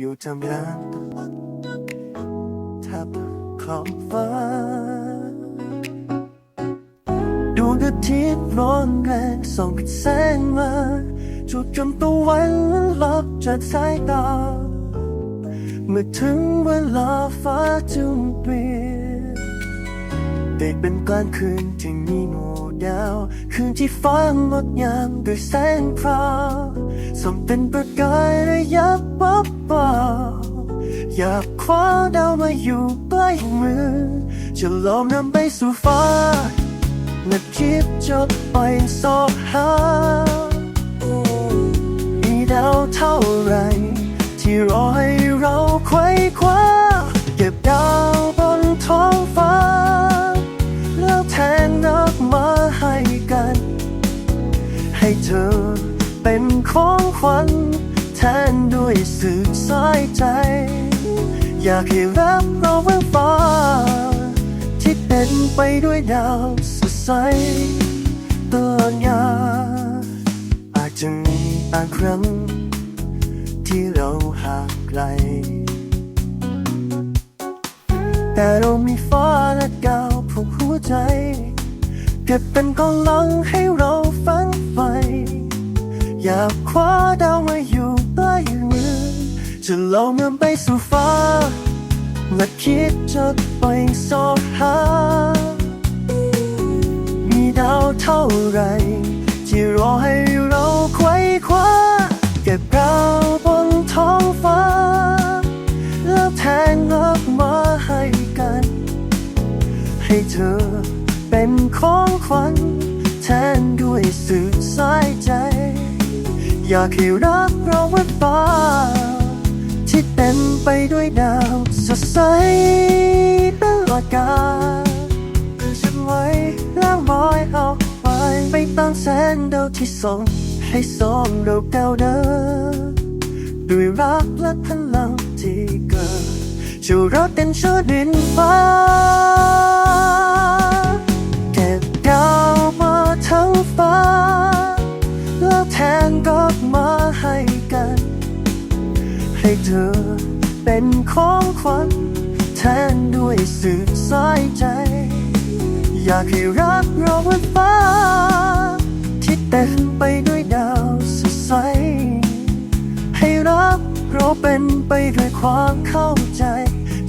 อยู่ทำงานทับขอบฟ้าดวงอาทิตย์ร้อนแรงส่องแสงมาจุดจนตะวันลับจากสายตา เมื่อถึงเวลาฟ้าจึงเปลี่ยนได้เป็นกลางคืนที่มีหมู่ดาว คืนที่ฟ้างดงามด้วยแสงพราว ส่องเป็นประกายระยับวับเบอยากคว้าดาวมาอยู่ใกล้มือ จะลองนำไปสู่ฟ้าและคิดจะไปสอบหา มีดาวเท่าไร ที่รอให้เราไขว้คว้า เก็บดาวบนท้องฟ้า แล้วแทนนักมาให้กัน ให้เธอ เป็นของขวัญแทนด้วยสื่อสายใจ อยากให้รับเราไว้ฟ้า ที่เต็มไปด้วยดาวสดใสตลอดงานอาจจะมีบางครั้ง ที่เราห่างไกล แต่เรามีฟ้าและดาวผูกหัวใจ เก็บเป็นกำลังให้เราฝันใฝ่ อยากคว้าดาวมาอยู่ใต้มือจะลองมันไปสู่ฟ้า และคิดจะไปสอบหา มีดาวเท่าไหรที่รอให้เราไขว้คว้าเก็บดาวบนท้องฟ้า แล้วแทงลับมาให้กัน ให้เธอเป็นของขวัญแทนด้วยสื่อสายใจ อยากให้รักเราไว้ฟ้าที่เต็มไปด้วยดาวสดใสตลอดกาลคือฉันไว้แล้วมอยเอาไปไปตามแสนดาวที่ส่องให้สองเราก้าวเดินด้วยรักและพลังที่เกิดจะรักเต็มชอดินฟ้า แทนรักมาให้กัน ให้เธอเป็นของขวัญแทนด้วยสื่อสายใจ อยากให้รักเราบนฟ้า ที่เต็มไปด้วยดาวสดใส ให้รักเราเป็นไปด้วยความเข้าใจ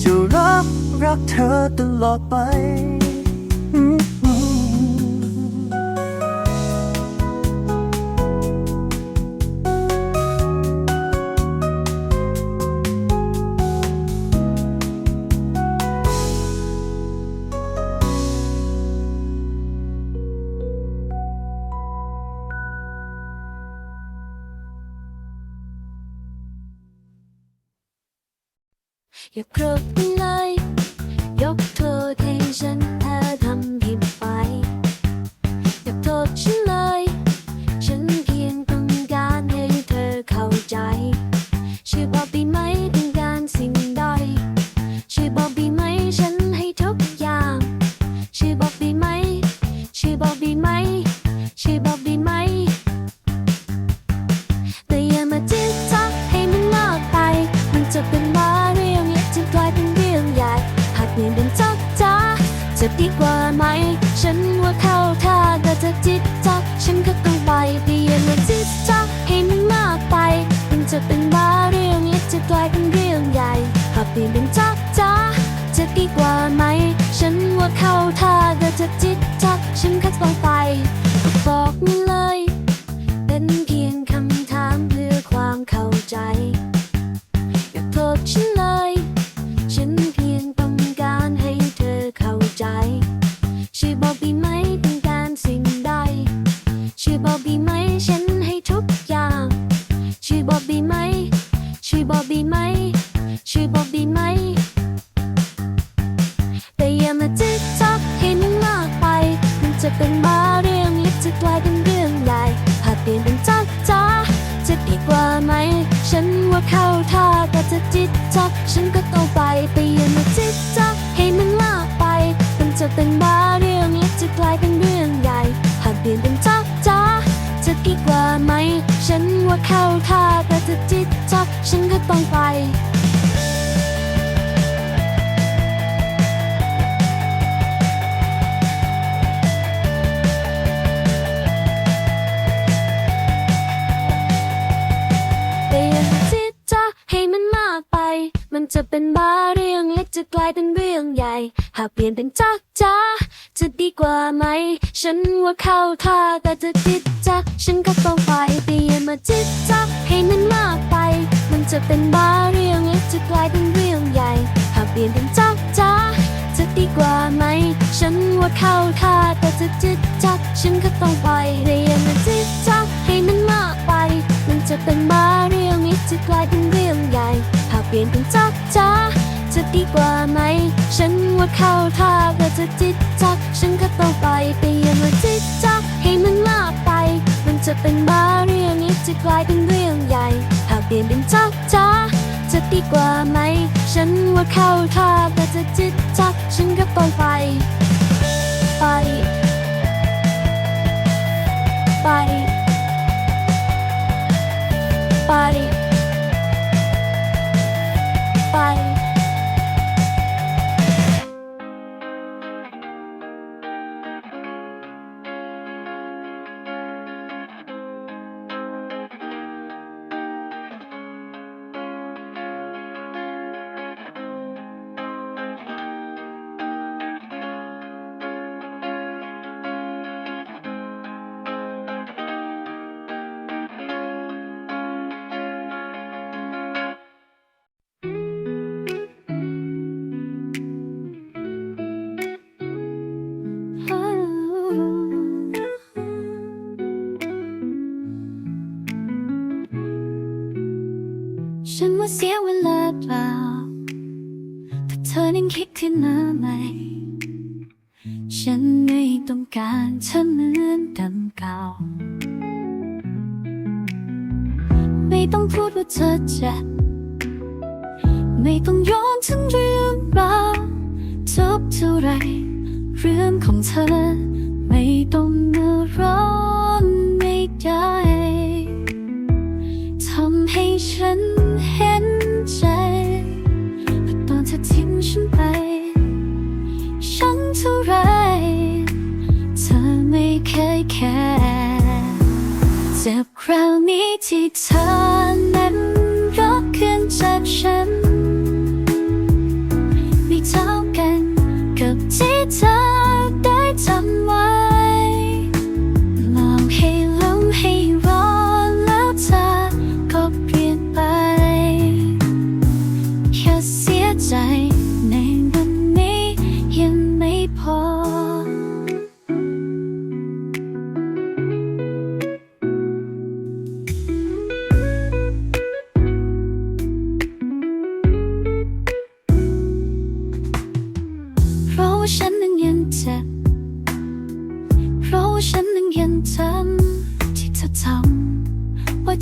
จะรักรักเธอตลอดไป จะจิ๊กจักฉันก็ต้องไปแต่ย่ามาจิ๊กจักให้มันมากไป มันจะเป็นว่าเรื่องเล็กจะกลายเป็นเรื่องใหญ่หากเปลี่ยนเป็นจักจ้าจะดีกว่าไหม ฉันว่าเข้าท่าก็จะจิ๊กจักฉันก็ต้อง กว่าไหม ฉันว่าเข้าท่าก็จะจิตจัก ฉันก็ต้องไปแต่อย่ามาจิตจัก ให้มันลากไป มันจะเป็นบ้าเรื่องเล็กจะกลายเป็นเรื่องใหญ่ หากเปลี่ยนเป็นจักจ้าจะดีกว่าไหม ฉันว่าเข้าท่าก็จะจิตจัก ฉันก็ต้องไป มันจะเป็นบ้าเรื่องเล็กจะกลายเป็นเรื่องใหญ่ หากเปลี่ยนเป็นจักจ้าจะดีกว่าไหม ฉันว่าเข้าท่าแต่จะจิตจัก ฉันก็ต้องไปแต่ย่ามาจิตจักให้มันมากไป มันจะเป็นบ้าเรื่องเล็กจะกลายเป็นเรื่องใหญ่ หากเปลี่ยนเป็นจักจ้าจะดีกว่าไหม ฉันว่าเข้าท่าแต่จะจิตจัก ฉันก็ต้องไป ดีกว่าไหม ฉันว่าเข้าท่าแต่จะจิตจัก ฉันก็ต้องไปแต่อย่ามาจิตจัก ให้มันมากไป มันจะเป็นบ้าเรื่องนี้จะกลายเป็นเรื่องใหญ่ หากเปลี่ยนเป็นจักจ้าจะดีกว่าไหม ฉันว่าเข้าท่าแต่จะจิตจัก ฉันก็ต้องไป ไป ไป ไป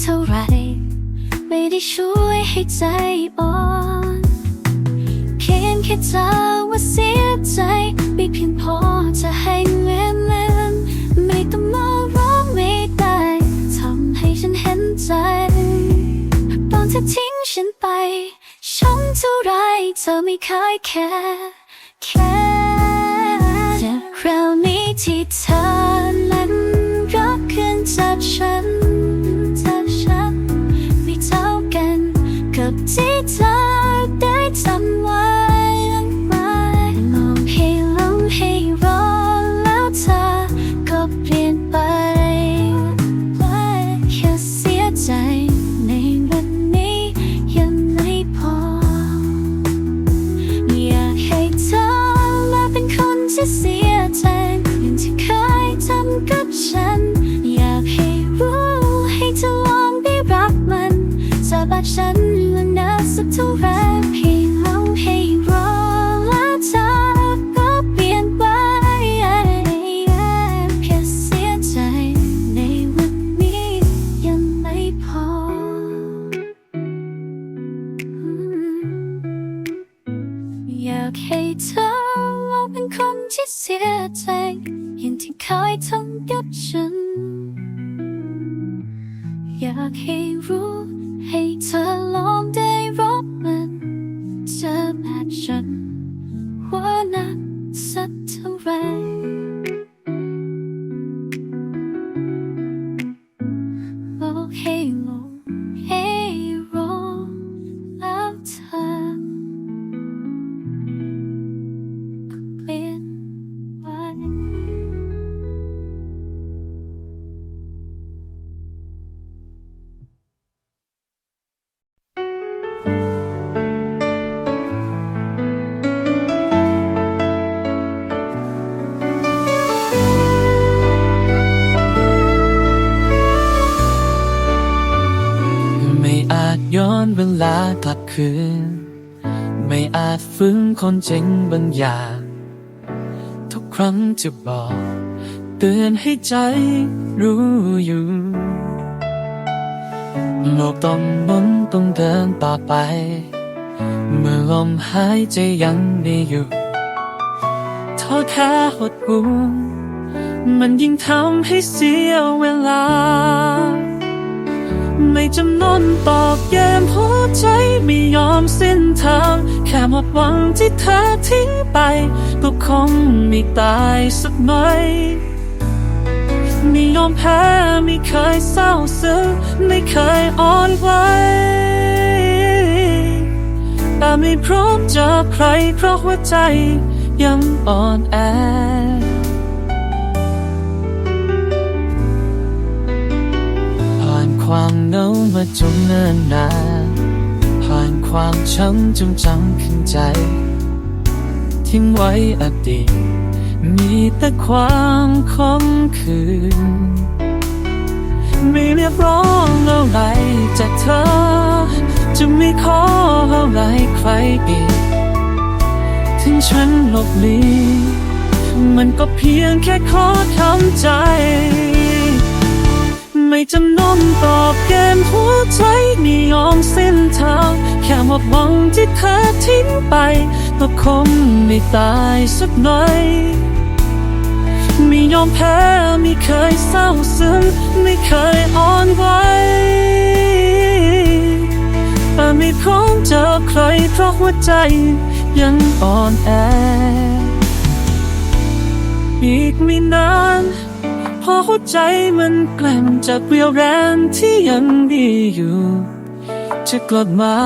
เท่าไร ไม่ได้ช่วยให้ใจอ่อนเพียงแค่เธอว่าเสียใจ ไม่เพียงพอจะให้เลือนเลือนไม่ต้องมาร้องไม่ได้ทำให้ฉันเห็นใจ ตอนเธอทิ้งฉันไปฉันเท่าไรเธอไม่เคยแค่แค่แต่คราวนี้ที่เธอนั้นรักขึ้นจากฉัน ที่เธอได้ทำไว้ยังมาลองให้ลมให้ร้อนแล้วเธอก็เปลี่ยนไปแค่เสียใจในวันนี้ยังไม่พอ อยากให้เธอมาเป็นคนที่สี ฟื้นคนจริงบางอย่าง ทุกครั้งจะบอก เตือนให้ใจรู้อยู่ โลกต้องหมุนต้องเดินต่อไป เมื่อลมหายใจยังมีอยู่ท้อแค่หดหู่มันยิ่งทำให้เสียเวลา ไม่จำนนตอกแย้มหัวใจไม่ยอมสิ้นทาง ค่หมดหวังที่เธอทิ้งไป ก็คงไม่ตายสักหน่อยไม่ยอมแพ้ไม่เคยเศร้าซึ้งไม่เคยอ่อนไหวแต่ไม่พร้อมเจอใครเพราะหัวใจยังอ่อนแอผ่านความเหงามาจนเนิ่นนาน ความช้ำจนจำขึ้นใจ ทิ้งไว้อดีต มีแต่ความคมคืน ไม่เรียกร้องอะไรจากเธอ จะไม่ขออะไรใครอีก ถึงฉันหลบหลีมันก็เพียงแค่ขอทำใจ ไม่จำนนตอบเกมหัวใจไม่ยอมสิ้นทางแค่หมดหวังที่เธอทิ้งไป ก็คงไม่ตายสักหน่อยไม่ยอมแพ้ไม่เคยเศร้าซึ้งไม่เคยอ่อนไหวแต่ไม่พร้อมเจอใครเพราะหัวใจยังอ่อนแออีกไม่นาน พอหัวใจมันแกล่งจากเรียวแรงที่ยังดีอยู่ จะกลับมา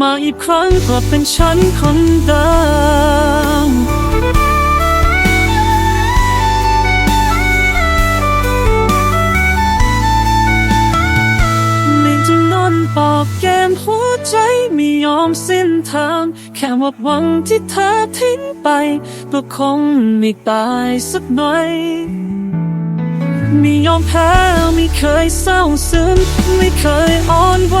มาอีกครั้งกลับเป็นฉันคนเดิมไม่จำนนปอกแกมหัวใจไม่ยอมสิ้นทาง แค่หมดหวังที่เธอทิ้งไปก็คงไม่ตายสักหน่อย ไม่ยอมแพ้ไม่เคยเศร้าซึ้งไม่เคยอ่อนไหว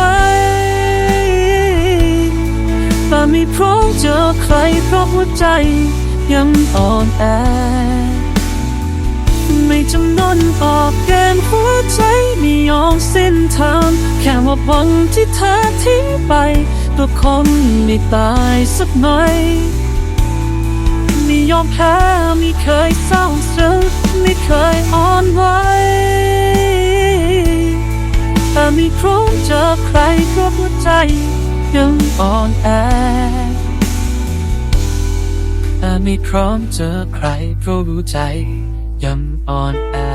แต่ไม่พร้อมเจอใครเพราะหัวใจยังอ่อนแอ ไม่จำนนออกเกมหัวใจไม่ยอมสิ้นทางแค่ว่าหวังที่เธอทิ้งไปก็คงไม่ตายสักหน่อยไม่ ยอมแพ้ไม่เคยเศร้าซึ้งไม่เคยอ่อนไหวแต่ไม่พร้อมเจอใครเพราะหัวใจยังอ่อนแอแต่ไม่พร้อมเจอใครเพราะรู้ใจยังอ่อนแอ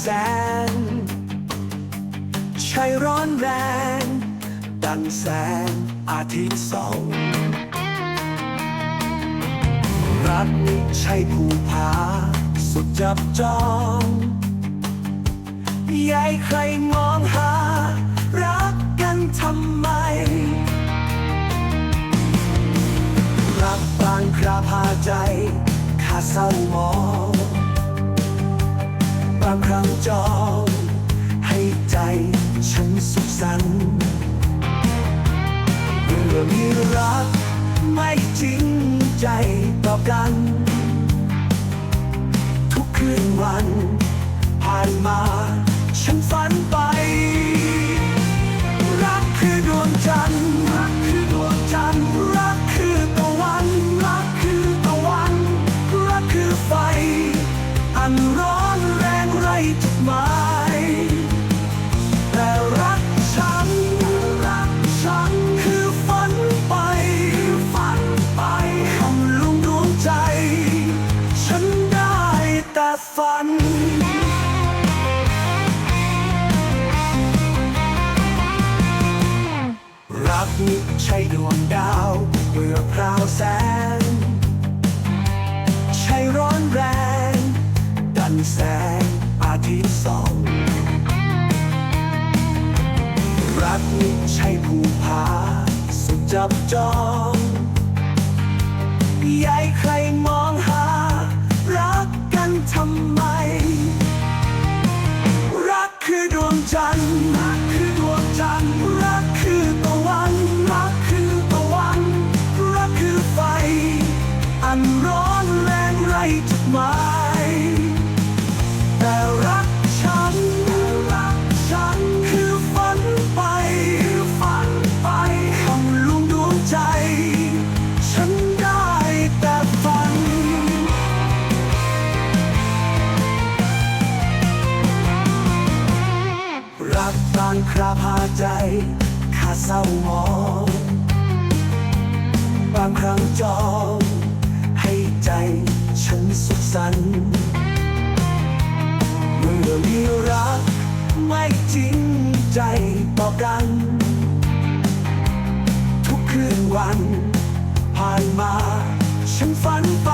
แสงใช่ร้อนแรง ดังแสงอาทิตย์ส่องรักใช่ภูผาสุดจับจองยายใครมองหา รักกันทำไม รักบางคราพาใจข้าเศร้ามอง บางครั้งจองให้ใจฉันสุขสันต์เมื่อมีรักไม่จริงใจต่อกัน ทุกคืนวัน ผ่านมา ฉันฝันไป รักคือดวงจันทร์ วงดาวเมื่อพราวแสง ใช่ร้อนแรง ดันแสงอาทิตย์ส่อง รักใช่ภูผาสุดจับจองยายใครมองหา รักกันทำไม รักคือดวงจันทร์ คราพาใจข้าเศร้าหมองบางครั้งจองให้ใจฉันสุขสันต์เมื่อมีรักไม่จริงใจต่อกัน ทุกคืนวัน ผ่านมาฉันฝันไป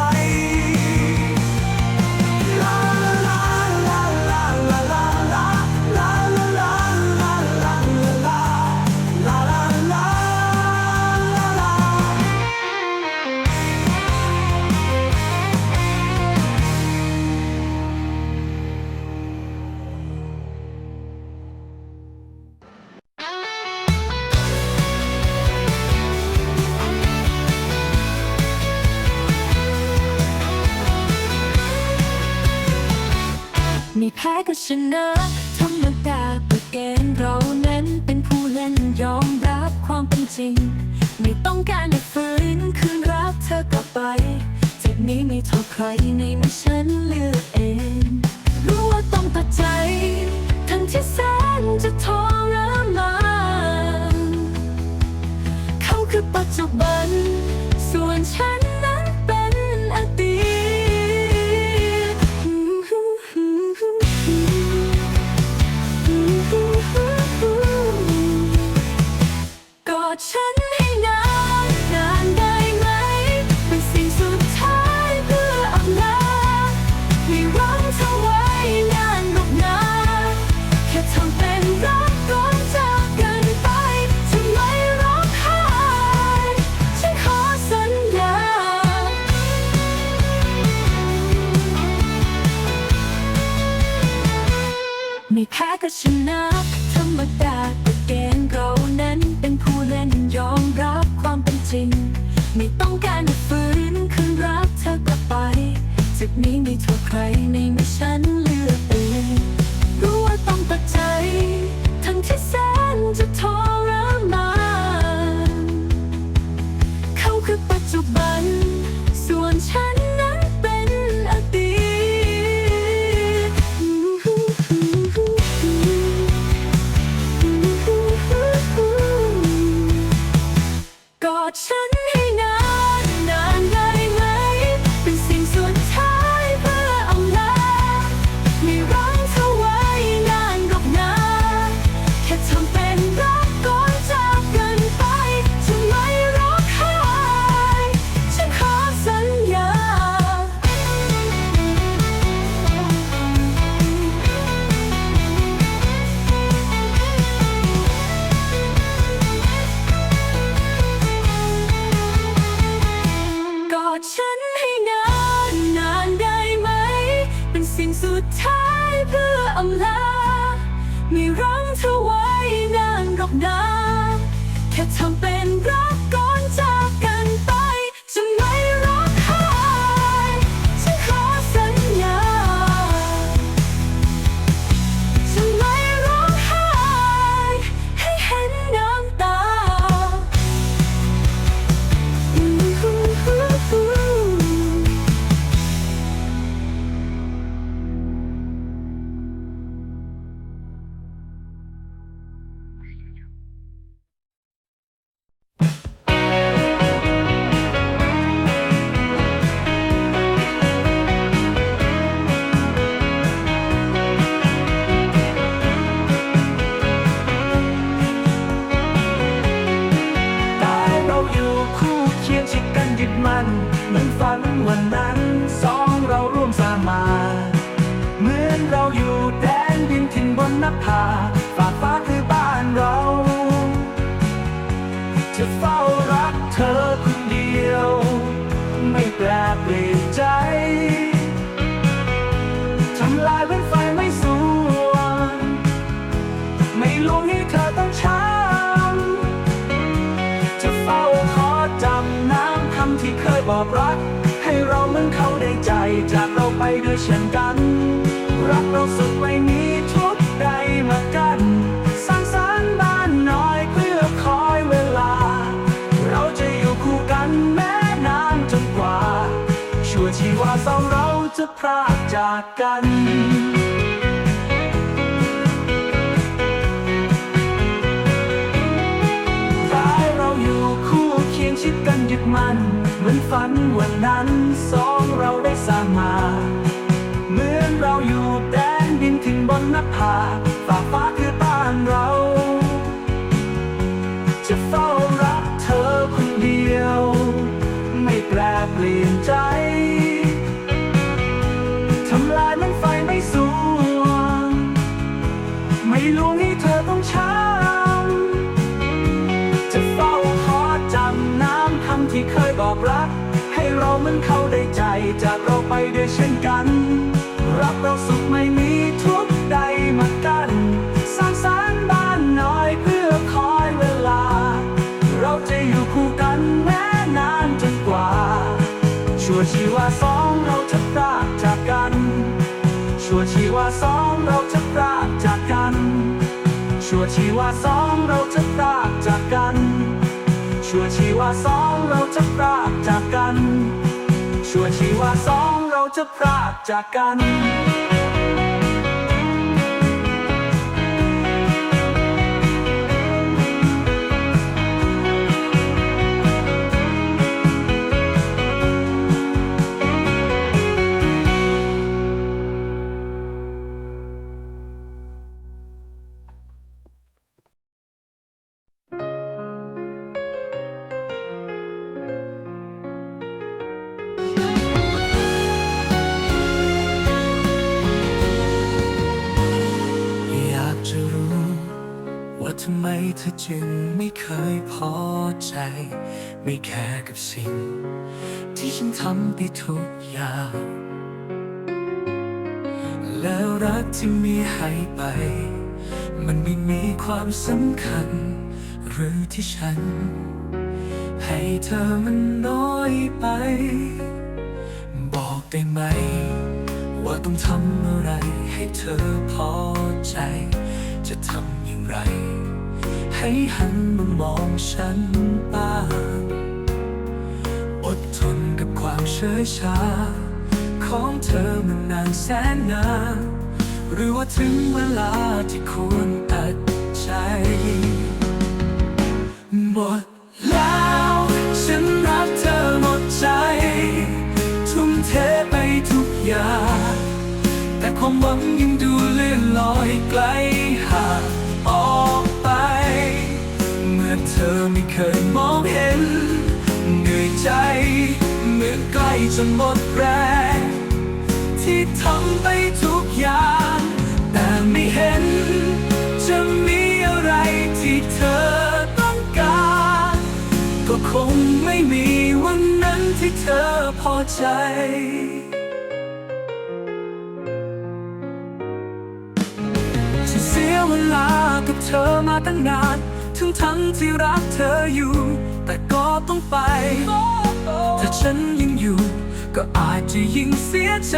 มีแพ้ก็ชนะธรรมดาเปิดเกมเรานั้นเป็นผู้เล่นยอมรับความเป็นจริง ไม่ต้องการให้ฝืนคืนรักเธอกลับไปจากนี้ไม่โทษใครในเมื่อฉันเลือกเอง รู้ว่าต้องตัดใจ ทั้งที่แสนจะทรมานเขาคือปัจจุบัน ส่วนฉัน question now. ยเช่นกัน รักเราสุดไม่มีทุกใดมากันสร้างสรรค์บ้านน้อยเพื่อคอยเวลา เราจะอยู่คู่กันแม้นานจนกว่า ชั่วชีวาสองเราจะพรากจากกันกาเราอยู่คู่เคียงชิดกันยึดมันเหมือนฝันวันนั้นสองเราได้สร้างมา มือนเราอยู่แดนดินถึงบนนภาฝ่าฟ้าคือบ้านเรา จะเฝ้ารักเธอคนเดียว ไม่แปรเปลี่ยนใจทำลายมันไฟไม่สูญไม่ลวงให้เธอต้องช้ำจะเฝ้าขอจำน้ำคำที่เคยบอกรัก ให้เราเหมือนเขาได้ใจจากเราไปด้วยเช่นกัน เราสุขไม่มีทุกข์ใดมากันสร้างสรรค์บ้านน้อยเพื่อคอยเวลา เราจะอยู่คู่กันแม้นานจนกว่า ชั่วชีวาสองเราจะพรากจากกัน ชั่วชีวาสองเราจะพรากจากกัน ชั่วชีวาสองเราจะพรากจากกัน ชั่วชีวาสองเราจะพรากจากกันชั่วชีวาสอง จะพรากจากกัน เธอจึงไม่เคยพอใจ ไม่แค่กับสิ่ง ที่ฉันทำไปทุกอย่าง แล้วรักที่มีให้ไป มันไม่มีความสำคัญ หรือที่ฉัน ให้เธอมันน้อยไป บอกได้ไหม ว่าต้องทำอะไรให้เธอพอใจ จะทำอย่างไร ให้หันมามองฉันบ้างอดทนกับความเฉยชา ของเธอมานานแสนนานหรือว่าถึงเวลาที่ควรตัดใจหมดแล้วฉันรักเธอหมดใจ ทุ่มเทไปทุกอย่าง แต่ความหวังยังดูเลื่อนลอยไกลห่าง จนหมดแรง ที่ทำไปทุกอย่าง แต่ไม่เห็น จะมีอะไรที่เธอต้องการ ก็คงไม่มีวันนั้นที่เธอพอใจมมาตั้งนานถึงทั้งที่รักเธออยู่ แต่ก็ต้องไป ถ้าฉันยังอยู่ ก็อาจจะยิ่งเสียใจ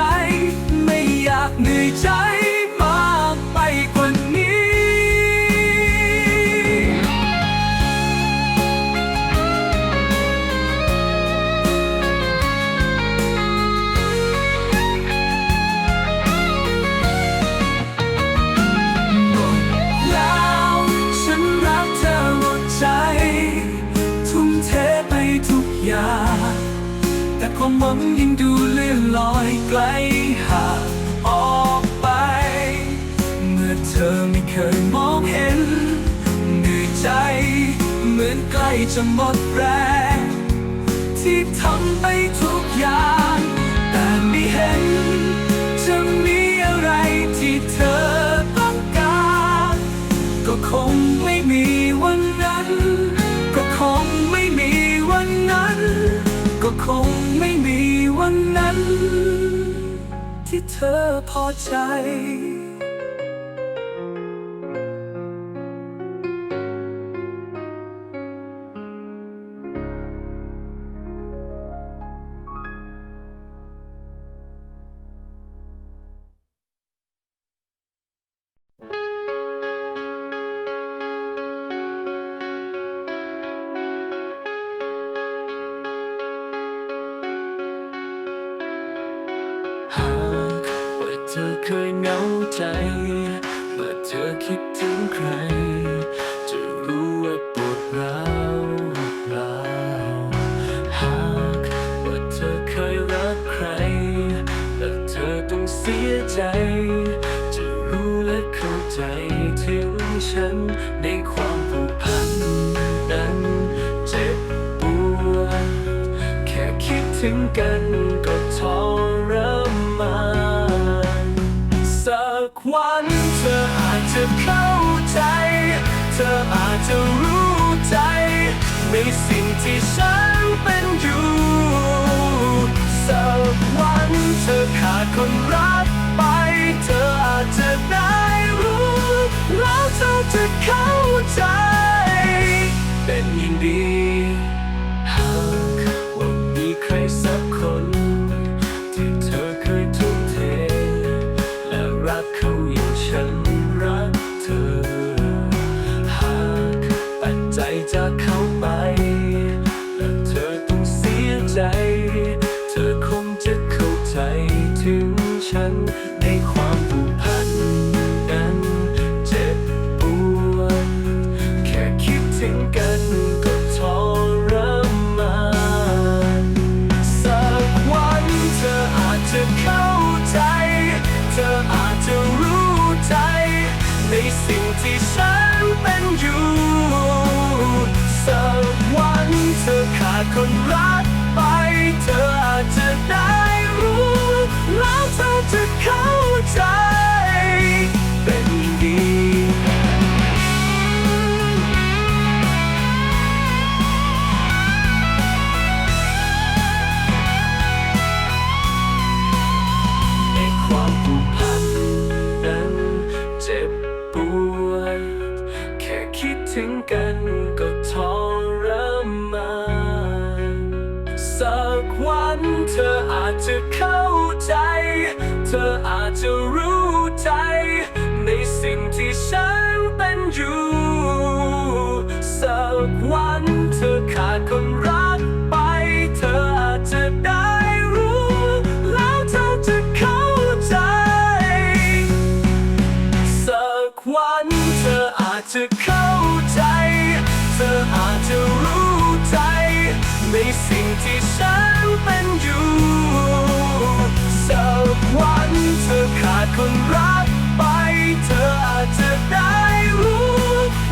ไม่อยากเหนื่อยใจ มหวังยังดูเลื่อนลอยไกลห่างออกไป เมื่อเธอไม่เคยมองเห็นเหนื่อยใจ เหมือนใกล้จะหมดแรงที่ทำไปทุกอย่าง แต่ไม่เห็น จะมีอะไรที่เธอต้องการ ก็คง น ที่เธอพอใจ ถึงกันก็ทรมานสักวันเธออาจจะเข้าใจ เธออาจจะรู้ใจในสิ่งที่ฉันเป็นอยู่สักวันเธอขาดคนรักไป เธออาจจะได้รู้ แล้วเธอจะเข้าใจ เป็นยิ่งดี ถึงกันก็ทรมานสักวันเธออาจจะเข้าใจ เธออาจจะรู้ใจ ในสิ่งที่ฉันเป็นอยู่ สักวันเธอขาดคนรัก ฉันเป็นอยู่สักวันเธอขาดคนรักไป เธออาจจะได้รู้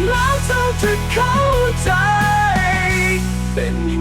แล้วเธอจะเข้าใจ เป็น